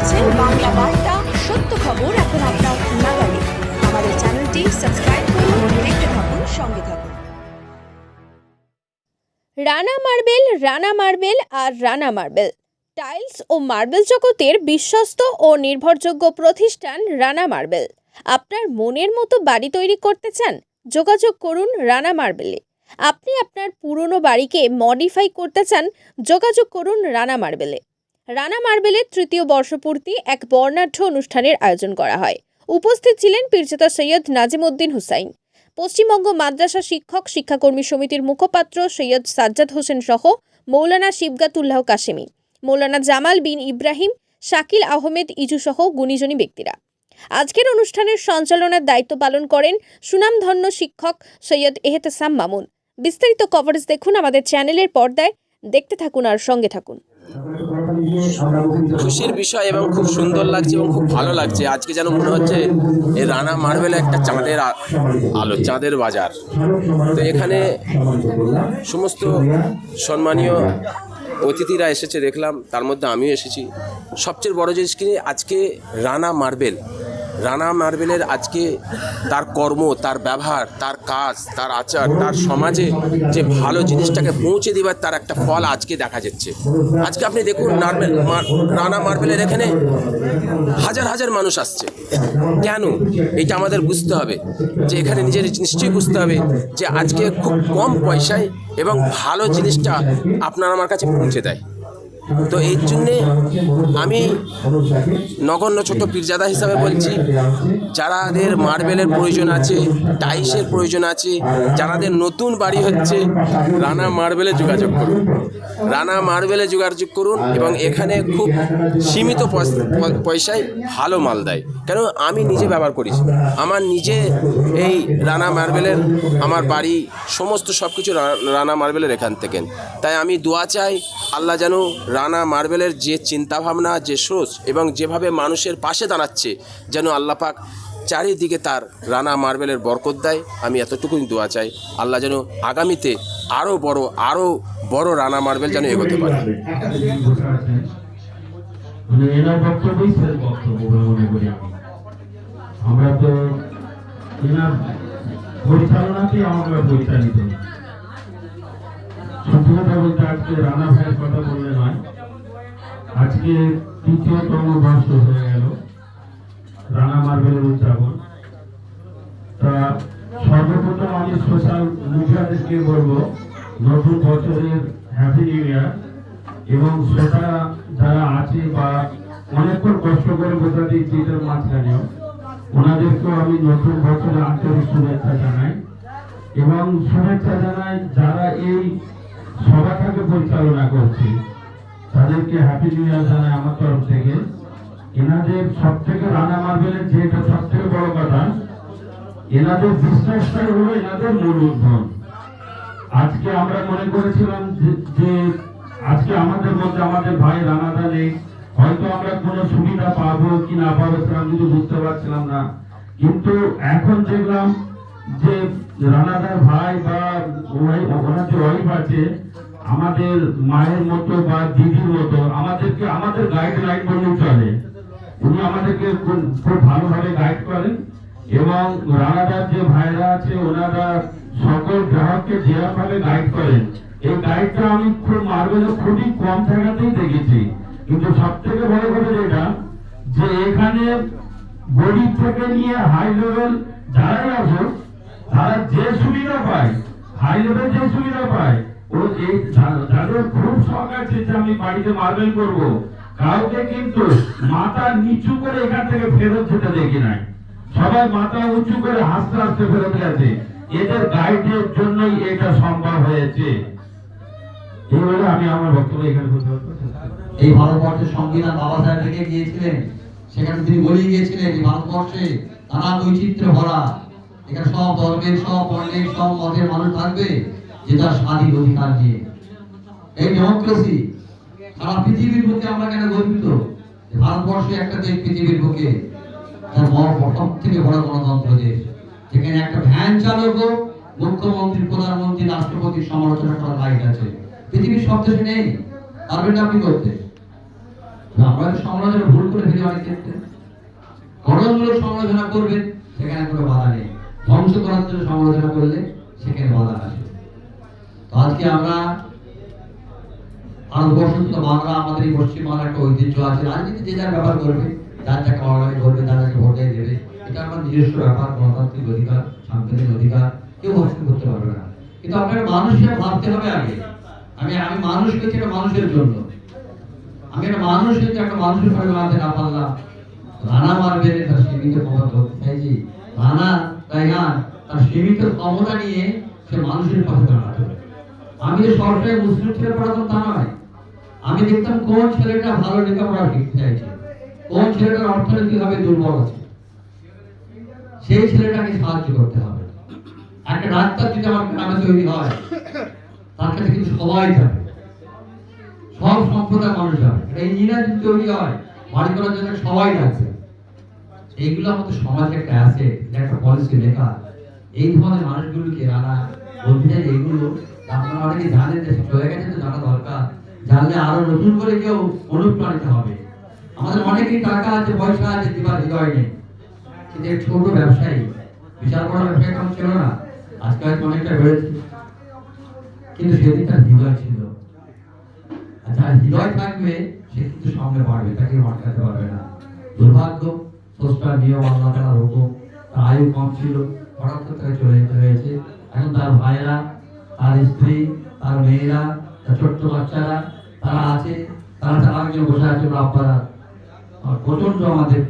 দেখছেন বাংলা বার্তা, সত্য খবর এখন আপনার নাগালে। আমাদের চ্যানেলটি সাবস্ক্রাইব করুন, দেখতে থাকুন, সঙ্গে থাকুন। রানা মার্বেল রানা মার্বেল আর রানা মার্বেল। টাইলস ও মার্বেল জগতের বিশ্বস্ত ও নির্ভরযোগ্য প্রতিষ্ঠান রানা মার্বেল। আপনার মনের মতো বাড়ি তৈরি করতে চান? যোগাযোগ করুন রানা মার্বেলে। আপনি আপনার পুরনো বাড়িকে মডিফাই করতে চান? যোগাযোগ করুন রানা মার্বেলে। রানা মার্বেলের তৃতীয় বর্ষপূর্তি এক বর্ণাঢ্য অনুষ্ঠানের আয়োজন করা হয়। উপস্থিত ছিলেন পীরজাদা সৈয়দ নাজিমউদ্দিন হুসাইন। পশ্চিমবঙ্গ মাদ্রাসা শিক্ষক শিক্ষাকর্মী সমিতির মুখপাত্র সৈয়দ সাজ্জাদ হোসেন সহ মৌলানা শিবগাতুল্লাহ কাশেমি, মৌলানা জামাল বিন ইব্রাহিম, শাকিল আহমেদ ইজু সহ গুণীজনী ব্যক্তিরা। আজকের অনুষ্ঠানের সঞ্চালনার দায়িত্ব পালন করেন সুনামধন্য শিক্ষক সৈয়দ এহতেসাম মামুন। বিস্তারিত কভারেজ দেখুন আমাদের চ্যানেলের পর্দায়। দেখতে থাকুন আর সঙ্গে থাকুন। খুশির বিষয় এবং খুব সুন্দর লাগছে এবং খুব ভালো লাগছে। আজকে যেন মনে হচ্ছে এই রানা মার্বেল একটা চাঁদের আলো, চাঁদের বাজার। তো এখানে সমস্ত সম্মানীয় অতিথিরা এসেছে, দেখলাম, তার মধ্যে আমিও এসেছি। সবচেয়ে বড় জিনিস কি, আজকে রানা মার্বেল রানা মার্বেলের আজকে তার কর্ম, তার ব্যবহার, তার কাজ, তার আচার, তার সমাজে যে ভালো জিনিসটাকে পৌঁছে দেবার তার একটা ফল আজকে দেখা যাচ্ছে। আজকে আপনি দেখুন নার্বেল রানা মার্বেলের এখানে হাজার হাজার মানুষ আসছে। কেন? এটা আমাদের বুঝতে হবে। যে এখানে নিজের নিশ্চয়ই বুঝতে হবে যে আজকে খুব কম পয়সায় এবং ভালো জিনিসটা আপনার আমার কাছে পৌঁছে দেয়। তো এই জন্যে আমি নগণ্য ছোট পীরজাদা হিসাবে বলছি, যারাদের মার্বেলের প্রয়োজন আছে, টাইসের প্রয়োজন আছে, যারাদের নতুন বাড়ি হচ্ছে, রানা মার্বেলে যোগাযোগ করুন। রানা মার্বেলে যোগাযোগ করুন এবং এখানে খুব সীমিত পয়স- পয়সায় ভালো মাল দেয়। কেন আমি নিজে ব্যবহার করি আমার নিজে এই রানা মার্বেলের আমার বাড়ি সমস্ত সব কিছু রানা মার্বেলের এখান থেকে। তাই আমি দোয়া চাই, আল্লাহ যেন রানা মার্বেলের যে চিন্তাভাবনা, যে সোচ এবং যেভাবে মানুষের পাশে দাঁড়াচ্ছে যেন আল্লাহ পাক চারিদিকে তার রানা মার্বেলের বরকত দেয়, আমি এতটুকুই দোয়া চাই। আল্লাহ যেন আগামীতে আরও বড় আরও বড় রানা মার্বেল যেন এগোতে পারে। মানে আমরা তো এনার পরিচালনাতেই আমরা পরিচালিত আজকে রানা ভাইয়ের কথা বললে নয়। আজকে তৃতীয়তম বর্ষ হয়ে গেল রানা মার্বেলের উদযাপন। তা সর্বপ্রথম আমি সোশ্যাল মিডিয়াদেরকে বলব, নতুন বছরের হ্যাপি নিউ ইয়ার এবং সেটা যারা আছে বা অনেকক্ষণ কষ্ট করে বোঝা দিচ্ছি এটার মাঝখানেও, ওনাদেরকেও আমি নতুন বছরে আন্তরিক শুভেচ্ছা জানাই এবং শুভেচ্ছা জানাই যারা এই সভাটাকে পরিচালনা করছে। তাদেরকে হ্যাপি নিউ ইয়ার জানাই আমার তরফ থেকে। এনাদের সব থেকে রানা মার্বেলের যেটা সব থেকে বড় কথা, এনাদের বিশ্বাসটাই হলো এনাদের মূল উদ্ভব। আজকে আমরা মনে করেছিলাম যে- আজকে আমাদের মধ্যে আমাদের ভাই রানাদা নেই। হয়তো আমরা কোনো সুবিধা পাবো কি না পাবো আমি কিন্তু বুঝতে পারছিলাম না। কিন্তু এখন দেখলাম যে রানাদার ভাই বা ওনার যে ওয়াইফ আছে আমাদের মায়ের মতো বা দিদির মতো আমাদেরকে আমাদের গাইড লাইন বললেই চলে উনি আমাদেরকে খুব খুব ভালোভাবে গাইড করেন এবং রানাদার যে ভাইরা আছে, ওনারা সকল গ্রাহককে যেভাবে গাইড করেন। এই গাইডটা আমি খুব মার্বেলে খুবই কম জায়গাতেই দেখেছি। কিন্তু সব থেকে বড় কথা যেটা, যে এখানে গরিব থেকে নিয়ে হাই লেভেল যারাই আসুক, তারা যে সুবিধা পায় হাই লেভেল যে সুবিধা পায় ও যা- যাদের খুব শখ আছে যে আমি বাড়িতে মার্বেল করব, কাউকে কিন্তু মাথা নিচু করে এখান থেকে ফেরত যেতে দেখি নাই? সবাই মাথা উঁচু করে হাসতে হাসতে ফেরত গেছে। এদের গাইডের জন্যই এটা সম্ভব হয়েছে। ভারতবর্ষের সেখানে তিনি বলে গিয়েছিলেন ভারতবর্ষে নানা বৈচিত্র্য ভরা। এখানে সব ধর্মের, সব বর্ণের সব মতের মানুষ থাকবে। যে স্বাধীন অধিকার নিয়ে। এই ডেমোক্রেসি সারা পৃথিবীর বুকে আমরা কেন গর্বিত? ভারতবর্ষে একটা দেশ পৃথিবীর বুকে তার সব থেকে বড় গণতন্ত্র দেশ। যেখানে একটা ভ্যান চালক মুখ্যমন্ত্রী, প্রধানমন্ত্রী রাষ্ট্রপতির সমালোচনা করার রাইট আছে। পৃথিবীর সব দেশে নেই। পারবেন আপনি করতে। আমরা সমালোচনা, ভুল করে ফেলি অনেক ক্ষেত্রে। গঠনমূলক সমালোচনা করবেন, সেখানে কোনো বাধা নেই। ধ্বংস করার জন্য সমালোচনা করলে, সেখানে বাধা আসে। আজকে আমরা ভারতবর্ষ তো বাংলা আমাদের এই পশ্চিমবাংলার একটা ঐতিহ্য আছে। রাজনীতি যে যার ব্যাপার করবে, যার যাকে অনলাইন করবে তার যাকে ভোটে দেবে। এটা আমার নিজস্ব ব্যাপার, গণতান্ত্রিক অধিকার, সাংবিধানিক অধিকার, কেউ হস্তক্ষেপ করতে পারবে না। কিন্তু আপনাকে মানুষ ভাবতে হবে আগে। আমি আমি মানুষ হয়েছি একটা মানুষের জন্য। আমি একটা মানুষ হয়েছি একটা মানুষের সঙ্গে মানতে না পারলাম। রানা মারবে তার সীমিত ক্ষমতা ধরতে চাইছি রানা, তাই না? তার সীমিত ক্ষমতা নিয়ে সে মানুষের পাশে দাঁড়াতে হবে। আমি সরকারি মুসলিম ছেলে পড়াতাম তা নয়। আমি দেখতাম কোন ছেলেটা ভালো লেখাপড়া শিখতে চাইছে। কোন ছেলেটার অর্থনৈতিকভাবে দুর্বল আছে। সেই ছেলেটাকে সাহায্য করতে হবে। একটা ডাক্তার যদি আমার গ্রামে তৈরি হয়, তার কাছে কিন্তু সবাই যাবে। সব সম্প্রদায়ের মানুষ যাবে। একটা ইঞ্জিনিয়ার যদি তৈরি হয়, বাড়ি করার জন্য সবাই যাচ্ছে। এইগুলো আমাদের সমাজে একটা অ্যাসেট একটা পলিসি লেখা এই ধরনের মানুষগুলোকে রানা যে এইগুলো আপনারা অনেকে জানেন যে চলে গেছে তো জানা দরকার। জানলে আরও নতুন করে কেউ অনুপ্রাণিত হবে। আমাদের অনেকেই টাকা আছে, পয়সা আছে দিবার হৃদয় নেই। কিন্তু এক ছোট ব্যবসায়ী, বিশাল বড় ব্যবসায়ী কাম ছিল না। আজকে হয়তো অনেকটা বেড়েছে। কিন্তু সেদিন তার হৃদয় ছিল। আর যার হৃদয় থাকবে, সে কিন্তু সামনে বাড়বে, তাকে আটকাতে পারবে না। দুর্ভাগ্য স্রষ্টার নিয়ম আল্লাহ তালার হুকুম তার আয়ু কম ছিল। হঠাৎ করে তাকে চলে যেতে হয়েছে। এখন তার ভাইয়েরা, তার স্ত্রী, তার মেয়েরা, তার ছোট্ট বাচ্চারা, তারা আছে, তারা তারা একজন বসে আছে আব্বারা আর প্রচণ্ড আমাদের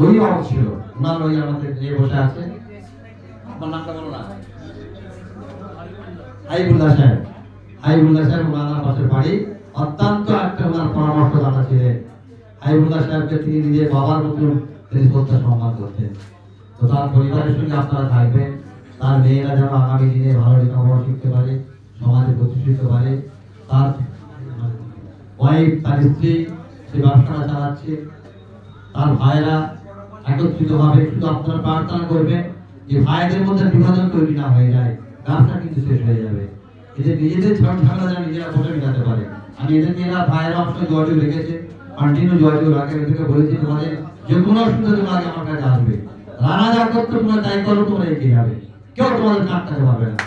অভিভাবক ছিল। ওনার ওই আমাদের যে বসে আছে, আপনার নামটা বলো না। হাইবুল্লাহ সাহেব। হাইবুল্লাহ সাহেব ওনার পাশের বাড়ি। অত্যন্ত একটা ওনার পরামর্শদাতা ছিলেন। হাইবুল্লাহ সাহেবকে তিনি নিজের বাবার মতো তিনি শ্রদ্ধা সম্মান করতেন। তো তার পরিবারের সঙ্গে আপনারা থাকবেন। তার মেয়েরা যেন আগামী দিনে ভালো লেখাপড়া শিখতে পারে, সমাজে প্রতিষ্ঠিত পারে। তার ওয়াইফ, তার স্ত্রী, সে ব্যবসাটা চালাচ্ছে। তার ভাইরা একত্রিত ভাবে শুধু আপনারা প্রার্থনা করবেন যে ভাইদের মধ্যে বিভাজন তৈরি না হয়ে যায়, ব্যবসা কিন্তু শেষ হয়ে যাবে। এদের নিজেদের ঝড় ঝামেলা যেন নিজেরা বসে মিটাতে পারে। আমি এদেরকে এরা ভাইয়েরা অবশ্যই যোগাযোগ রেখেছে কন্টিনিউ যোগাযোগ রাখে এদেরকে বলেছি, তোমাদের যে কোনো অসুবিধা আগে আমার কাছে আসবে। রানা যা করতো তোমরা তাই করো, তোমরা এগিয়ে যাবে কেউ তোমাদের আটকাতে পারবে না।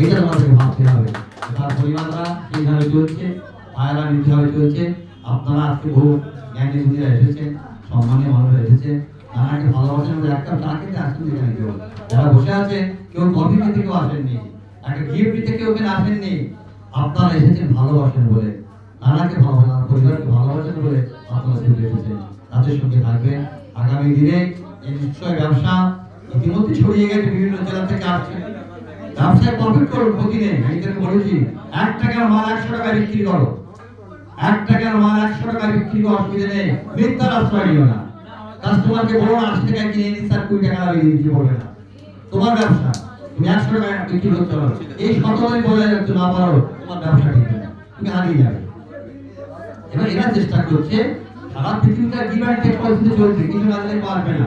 এইটা তোমাদেরকে ভাবতে হবে। তার পরিবাররা সেইভাবে চলছে ভাইয়েরা নির্ভরভাবে চলছে, আপনারা আজকে বহু জ্ঞানী গুণীরা এসেছেন, সম্মানীয় মানুষ এসেছে। নানাকে ভালোবাসেন বলে একটা চা খেতে আসছেন এখানে কেউ। যারা বসে আছে, কেউ কফি খেতে কেউ আসেননি, একটা গিফট দিতে কেউ এখানে আসেননি। আপনারা এসেছেন ভালোবাসেন বলে। নানাকে ভালোবাসেন পরিবারকে ভালোবাসেন বলে আপনারা চলে এসেছেন। তাদের সঙ্গে থাকবেন। আগামী দিনে এই নিশ্চয় ব্যবসা ইতিমধ্যে ছড়িয়ে গেছে বিভিন্ন জেলা থেকে আসছে। ব্যবসায় প্রফিট করুন নেই। আমি তোকে বলেছি, এক টাকার মাল একশো টাকা বিক্রি করো। এক টাকার মাল একশো টাকা বিক্রি করো অসুবিধা নেই। মিথ্যার আশ্রয় নিও না। কাস্টমারকে বলো আশি টাকায় কিনে নিন স্যার কুড়ি টাকা লাগিয়ে দিচ্ছি বলবে না। তোমার ব্যবসা, তুমি একশো টাকা বিক্রি করতে পারো এই শতভাবে বলে যাচ্ছে, না পারো, তোমার ব্যবসা ঠিক না তুমি হারিয়ে যাবে। এবার এরা চেষ্টা করছে, সারা পৃথিবীতে ডিমান্ড টেক পরিস্থিতি চলছে কিছু না পারবে না।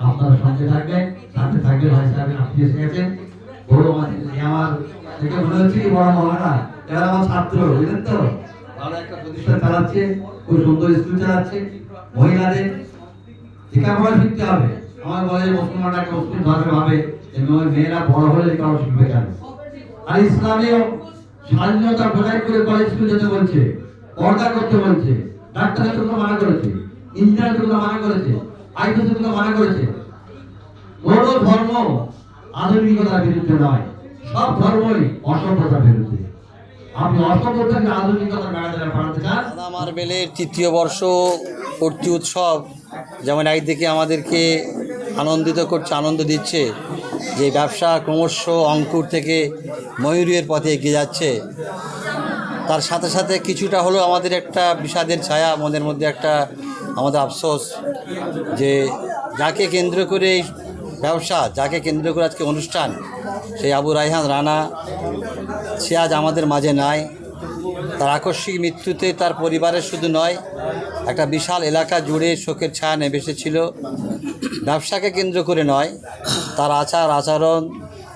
আপনারা সঙ্গে থাকবেন, সাথে থাকবেন, ভাই সাহেব আপনি এসে গেছেন বড় এই আমার দেখে মনে হচ্ছে বড় মহানা এরা আমার ছাত্র, বুঝলেন তো? ভালো একটা প্রতিষ্ঠান চালাচ্ছে, খুব সুন্দর স্কুল চালাচ্ছে, মহিলাদের লেখাপড়া শিখতে হবে। আমার বলে মুসলমানরা একটা মুসলিম ধর্মে ভাবে মেয়ে- মেয়েরা বড় হলে লেখাপড়া শিখবে কেন? আর ইসলামেও স্বাধীনতা বজায় করে কলেজ স্কুল যেতে বলছে, পর্দা করতে বলছে ডাক্তার হতে তো মানা করেছে ইঞ্জিনিয়ার হতে তো মানা করেছে করেছে। কোনো ধর্ম আধুনিকতার বিরুদ্ধে নয়। সব ধর্মই অসভ্যতার বিরুদ্ধে। তৃতীয় বর্ষ পূর্তি উৎসব, যেমন একদিকে আমাদেরকে আনন্দিত করছে, আনন্দ দিচ্ছে, যে ব্যবসা ক্রমশ অঙ্কুর থেকে ময়ূরের পথে এগিয়ে যাচ্ছে। তার সাথে সাথে কিছুটা হলেও আমাদের একটা বিষাদের ছায়া মনের মধ্যে একটা, আমাদের আফসোস যে যাকে কেন্দ্র করে এই ব্যবসা, যাকে কেন্দ্র করে আজকে অনুষ্ঠান, সেই আবু রাইহান রানা, সে আজ আমাদের মাঝে নাই। তার আকস্মিক মৃত্যুতে তার পরিবারের শুধু নয়, একটা বিশাল এলাকা জুড়ে শোকের ছায়া নেমে এসেছিল। ব্যবসাকে কেন্দ্র করে নয়, তার আচার, আচরণ,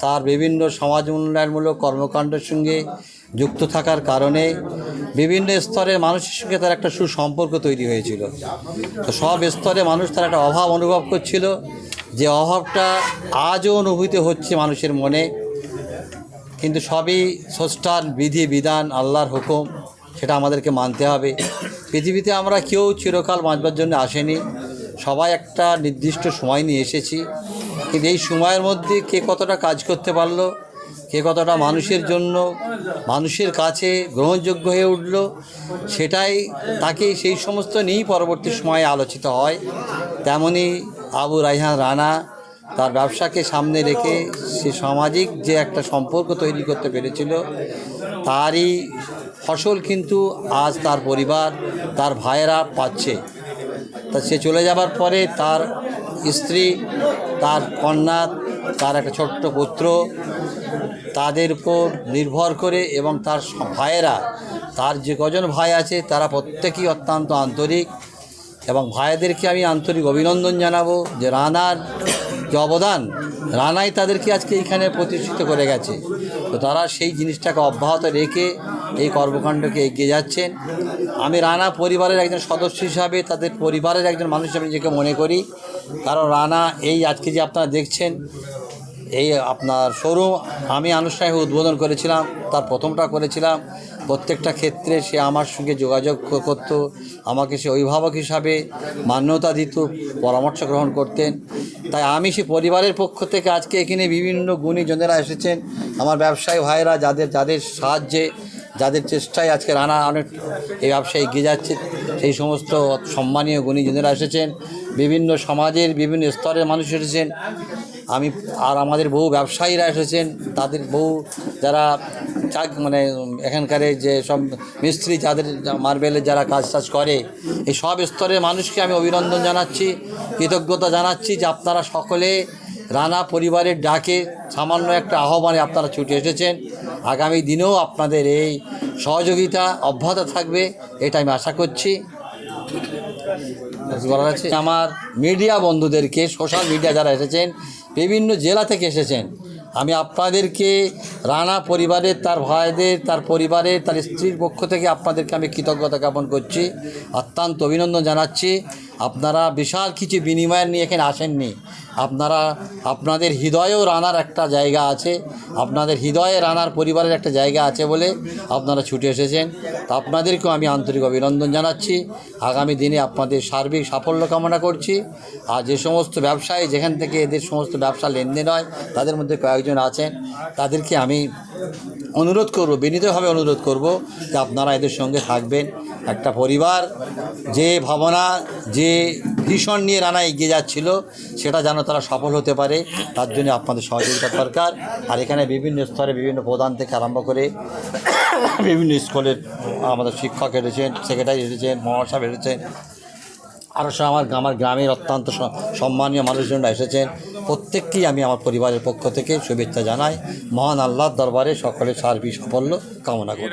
তার বিভিন্ন সমাজ উন্নয়নমূলক কর্মকাণ্ডের সঙ্গে যুক্ত থাকার কারণে বিভিন্ন স্তরের মানুষের সঙ্গে তার একটা সুসম্পর্ক তৈরি হয়েছিল। তো সব স্তরে মানুষ তার একটা অভাব অনুভব করছিল। যে অভাবটা আজও অনুভূত হচ্ছে মানুষের মনে। কিন্তু সবই স্রষ্টার বিধি, বিধান, আল্লাহর হুকুম, সেটা আমাদেরকে মানতে হবে। পৃথিবীতে আমরা কেউ চিরকাল বাঁচবার জন্য আসেনি। সবাই একটা নির্দিষ্ট সময় নিয়ে এসেছি। কিন্তু এই সময়ের মধ্যে কে কতটা কাজ করতে পারল কে কতটা মানুষের জন্য মানুষের কাছে গ্রহণযোগ্য হয়ে উঠল, সেটাই তাকে সেই সমস্ত নিয়েই পরবর্তী সময়ে আলোচিত হয়। তেমনি আবু রাইহান রানা তার ব্যবসাকে সামনে রেখে সে সামাজিক যে একটা সম্পর্ক তৈরি করতে পেরেছিল, তারই ফসল কিন্তু আজ তার পরিবার, তার ভাইয়েরা পাচ্ছে। তা সে চলে যাবার পরে তার স্ত্রী, তার কন্যা তার একটা ছোট্ট পুত্র। তাদের উপর নির্ভর করে এবং তার ভাইয়েরা, তার যে কজন ভাই আছে, তারা প্রত্যেকেই অত্যন্ত আন্তরিক এবং ভাইদেরকে আমি আন্তরিক অভিনন্দন জানাব যে রানার যে অবদান, রানাই তাদেরকে আজকে এইখানে প্রতিষ্ঠিত করে গেছে। তো তারা সেই জিনিসটাকে অব্যাহত রেখে এই কর্মকাণ্ডকে এগিয়ে যাচ্ছেন। আমি রানা পরিবারের একজন সদস্য হিসাবে তাদের পরিবারের একজন মানুষ হিসাবে নিজেকে মনে করি। কারণ রানা এই আজকে যে আপনারা দেখছেন, এই আপনার শোরুম, আমি আনুষ্ঠানিক উদ্বোধন করেছিলাম, তার প্রথমটা করেছিলাম। প্রত্যেকটা ক্ষেত্রে সে আমার সঙ্গে যোগাযোগ করত, আমাকে সে অভিভাবক হিসাবে মান্যতা দিত, পরামর্শ গ্রহণ করতেন। তাই আমি সে পরিবারের পক্ষ থেকে আজকে এখানে বিভিন্ন গুণীজনেরা এসেছেন। আমার ব্যবসায়ী ভাইয়েরা যাদের যাদের সাহায্যে যাদের চেষ্টায় আজকে রানা অনেক এই ব্যবসায় এগিয়ে যাচ্ছে, সেই সমস্ত সম্মানীয় গুণীজনেরা এসেছেন, বিভিন্ন সমাজের বিভিন্ন স্তরের মানুষ এসেছেন। আমি আর আমাদের বহু ব্যবসায়ীরা এসেছেন, তাদের বহু যারা চাক মানে এখানকার যে সব মিস্ত্রি যাদের মার্বেলের যারা কাজ টাজ করে, এই সব স্তরের মানুষকে আমি অভিনন্দন জানাচ্ছি, কৃতজ্ঞতা জানাচ্ছি যে আপনারা সকলে রানা পরিবারের ডাকে সামান্য একটা আহ্বানে আপনারা ছুটে এসেছেন। আগামী দিনেও আপনাদের এই সহযোগিতা অব্যাহত থাকবে, এটা আমি আশা করছি। বলার আছে? আমার মিডিয়া বন্ধুদেরকে, সোশ্যাল মিডিয়া যারা এসেছেন, বিভিন্ন জেলা থেকে এসেছেন, আমি আপনাদেরকে রানা পরিবারের, তার ভাইদের, তার পরিবারের, তার স্ত্রীর পক্ষ থেকে আপনাদেরকে আমি কৃতজ্ঞতা জ্ঞাপন করছি। অত্যন্ত অভিনন্দন জানাচ্ছি। আপনারা বিশাল কিছু বিনিময় নিয়ে এখানে আসেননি। আপনারা, আপনাদের হৃদয়েও রানার একটা জায়গা আছে, আপনাদের হৃদয়ে রানার পরিবারের একটা জায়গা আছে বলে আপনারা ছুটে এসেছেন। তা আপনাদেরকেও আমি আন্তরিক অভিনন্দন জানাচ্ছি। আগামী দিনে আপনাদের সার্বিক সাফল্য কামনা করছি। আর যে সমস্ত ব্যবসায়ী যেখান থেকে এদের সমস্ত ব্যবসা লেনদেন হয়, তাদের মধ্যে কয়েকজন আছেন, তাদেরকে আমি অনুরোধ করব, বিনীতভাবে অনুরোধ করব যে আপনারা এদের সঙ্গে থাকবেন। একটা পরিবার, যে ভাবনা, যে ভীষণ নিয়ে রানা এগিয়ে যাচ্ছিল, সেটা যেন তারা সফল হতে পারে, তার জন্য আপনাদের সহযোগিতা দরকার। আর এখানে বিভিন্ন স্তরে বিভিন্ন প্রধান থেকে আরম্ভ করে বিভিন্ন স্কুলের আমাদের শিক্ষক এসেছেন, সেক্রেটারি এসেছেন মহাসাহেব এসেছেন। আরও সব আমার আমার গ্রামের অত্যন্ত সম্মানীয় মানুষজনরা এসেছেন। প্রত্যেককেই আমি আমার পরিবারের পক্ষ থেকে শুভেচ্ছা জানাই। মহান আল্লাহর দরবারে সকলের সার্বিক সাফল্য কামনা করি